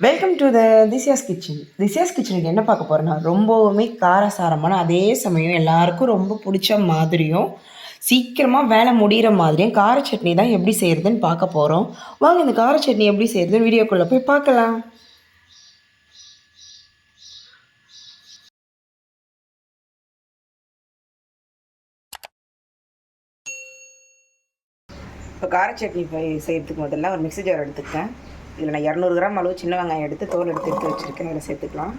Welcome to the Thisiyas kitchen Thisiyas கிச்சனுக்கு என்ன பார்க்க போகிறேன்னா ரொம்பவுமே காரசாரமான அதே சமயம் எல்லாருக்கும் ரொம்ப பிடிச்ச மாதிரியும் சீக்கிரமாக வேலை முடிகிற மாதிரியும் கார சட்னி தான் எப்படி செய்கிறதுன்னு பார்க்க போகிறோம் வாங்க இந்த கார சட்னி எப்படி செய்கிறதுன்னு வீடியோக்குள்ளே போய் பார்க்கலாம். இப்போ கார சட்னி செய்கிறதுக்கு முதல்ல ஒரு மிக்சி ஜார் எடுத்துக்கிட்டேன். இதில் நான் இரநூறு கிராம் அளவு சின்ன வெங்காயம் எடுத்து தோல் எடுத்து எடுத்து வச்சுருக்கேன். இதில் சேர்த்துக்கலாம்.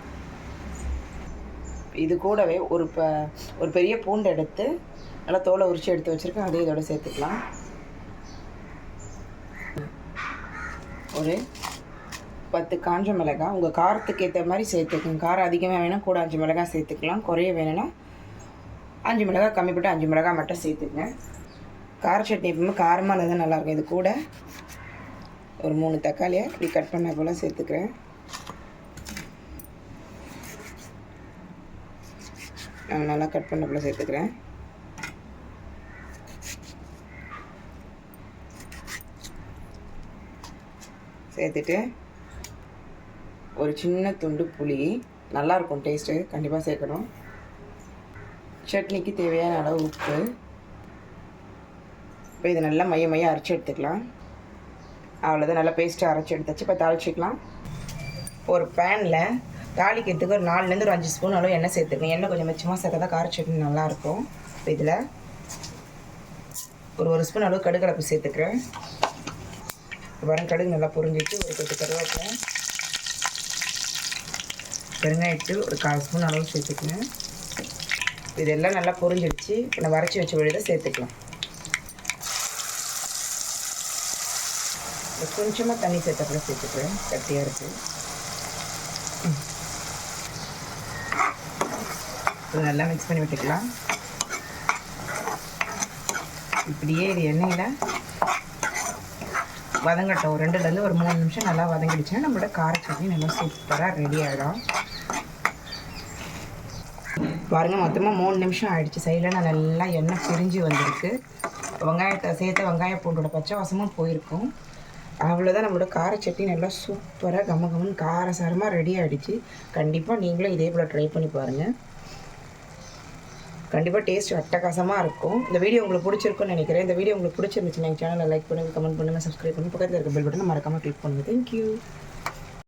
இது கூடவே ஒரு ப ஒரு பெரிய பூண்டு எடுத்து நல்லா தோலை உரிச்சு எடுத்து வச்சுருக்கேன். அதையும் இதோட சேர்த்துக்கலாம். ஒரு பத்து காஞ்ச மிளகாய். உங்கள் காரத்துக்கு ஏற்ற மாதிரி சேர்த்துக்கோங்க. காரம் அதிகமாக வேணால் கூட அஞ்சு மிளகாய் சேர்த்துக்கலாம். குறைய வேணும்னா அஞ்சு மிளகாய் கம்மி போட்டு அஞ்சு மிளகாய் மட்டும் சேர்த்துக்கங்க. கார சட்னி எப்பவுமே காரமாக இருந்தால் தான் நல்லாயிருக்கும் இது கூட ஒரு மூணு தக்காளியை இப்படி கட் பண்ண போல் சேர்த்துக்கிறேன். நான் நல்லா கட் பண்ண போல் சேர்த்துக்கிறேன். சேர்த்துட்டு ஒரு சின்ன துண்டு புளி. நல்லாயிருக்கும் டேஸ்ட்டு கண்டிப்பாக சேர்க்கணும். சட்னிக்கு தேவையான அளவு உப்பு. இப்போ இதை நல்லா மைய மையம் அரைச்சி எடுத்துக்கலாம். அவ்வளோதான் நல்லா பேஸ்ட்டு அரைச்சி எடுத்தாச்சு. இப்போ தாளிச்சிக்கலாம். ஒரு பேனில் தாளிக்கிறதுக்கு ஒரு நாலுலேருந்து ஒரு அஞ்சு ஸ்பூன் அளவு எண்ணெய் சேர்த்துக்கணும். எண்ணெய் கொஞ்சம் மிச்சமாக சேர்த்தா தான் கார சட்னி நல்லாயிருக்கும். இப்போ இதில் ஒரு ஒரு ஸ்பூன் அளவு கடுகலப்பு சேர்த்துக்கிறேன். வரும் கடுகு நல்லா பொரிஞ்சிட்டு ஒரு கொத்து கருவேப்பிலை பெருங்காயிட்டு ஒரு கால் ஸ்பூன் அளவு சேர்த்துக்கணும். இதெல்லாம் நல்லா பொரிஞ்சிடுச்சு. இப்போ நான் வரைச்சி வச்ச விழுதை சேர்த்துக்கலாம். கொஞ்சமாக தண்ணி சேர்த்தப்பட சேர்த்துக்கிறேன். கட்டியாக இருக்குது நல்லா மிக்ஸ் பண்ணி விட்டுக்கலாம். இப்படியே இது எண்ணெயில் வதங்கட்டும். ஒரு ரெண்டுலேருந்து ஒரு மூணு நிமிஷம் நல்லா வதங்கிடுச்சுன்னா நம்மளோட கார சட்னி நல்லா சூப்பராக ரெடி ஆகிடும் பாருங்க மொத்தமாக மூணு நிமிஷம் ஆகிடுச்சு சைடில் நான் நல்லா எண்ணெய் பிரிஞ்சு வந்திருக்கு. வெங்காயத்தை சேர்த்த வெங்காய பூண்டோட பச்சை வாசமும் போயிருக்கும். அவ்வளோதான் நம்மளோட கார சட்னி நல்லா சூப்பராக கம கமன் காரசாரமாக ரெடி ஆகிடுச்சு கண்டிப்பாக நீங்களும் இதே போல் ட்ரை பண்ணி பாருங்கள் கண்டிப்பாக டேஸ்ட் அட்டகாசமாக இருக்கும். இந்த வீடியோ உங்களுக்கு பிடிச்சிருக்குன்னு நினைக்கிறேன். இந்த வீடியோ உங்களுக்கு பிடிச்சிருந்துச்சு எங்கள் சேனலை லைக் பண்ணுங்கள் கமெண்ட் பண்ணுங்கள் சப்ஸ்கிரைப் பண்ணி பக்கத்தில் இருக்க பெல் பட்டனை மறக்காமல் கிளிக் பண்ணுங்கள் தேங்க்யூ